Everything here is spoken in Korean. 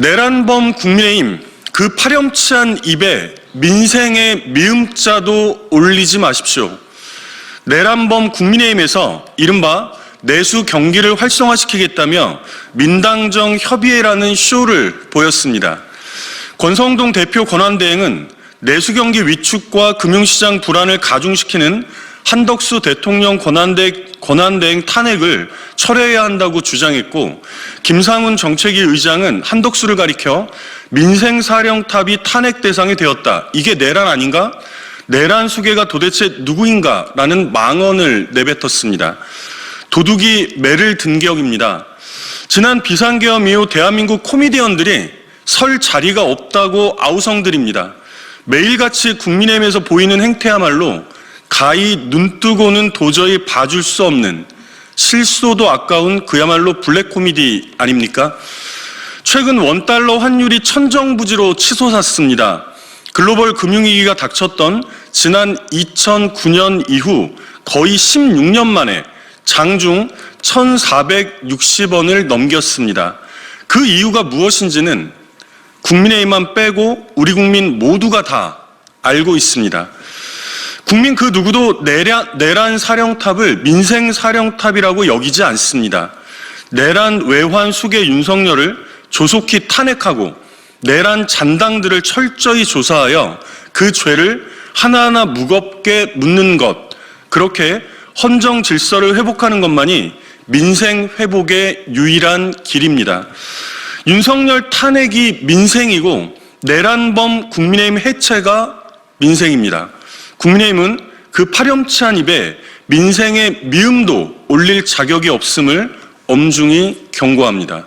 내란범 국민의힘 그 파렴치한 입에 민생의 미음자도 올리지 마십시오. 내란범 국민의힘에서 이른바 내수 경기를 활성화시키겠다며 민당정 협의회라는 쇼를 보였습니다. 권성동 대표 권한대행은 내수 경기 위축과 금융시장 불안을 가중시키는 한덕수 대통령 권한대, 권한대행 탄핵을 철회해야 한다고 주장했고 김상훈 정책위 의장은 한덕수를 가리켜 민생사령탑이 탄핵 대상이 되었다. 이게 내란 아닌가? 내란 수괴가 도대체 누구인가 라는 망언을 내뱉었습니다. 도둑이 매를 든 격입니다. 지난 비상계엄 이후 대한민국 코미디언들이 설 자리가 없다고 아우성들입니다. 매일같이 국민의힘에서 보이는 행태야말로 가히 눈뜨고는 도저히 봐줄 수 없는 실소도 아까운 그야말로 블랙 코미디 아닙니까? 최근 원달러 환율이 천정부지로 치솟았습니다. 글로벌 금융위기가 닥쳤던 지난 2009년 이후 거의 16년 만에 장중 1,460원을 넘겼습니다. 그 이유가 무엇인지는 국민의힘만 빼고 우리 국민 모두가 다 알고 있습니다. 국민 그 누구도 내란, 내란 사령탑을 민생 사령탑이라고 여기지 않습니다. 내란 외환 수계 윤석열을 조속히 탄핵하고 내란 잔당들을 철저히 조사하여 그 죄를 하나하나 무겁게 묻는 것, 그렇게 헌정 질서를 회복하는 것만이 민생 회복의 유일한 길입니다. 윤석열 탄핵이 민생이고 내란범 국민의힘 해체가 민생입니다. 국민의힘은 그 파렴치한 입에 민생의 미음도 올릴 자격이 없음을 엄중히 경고합니다.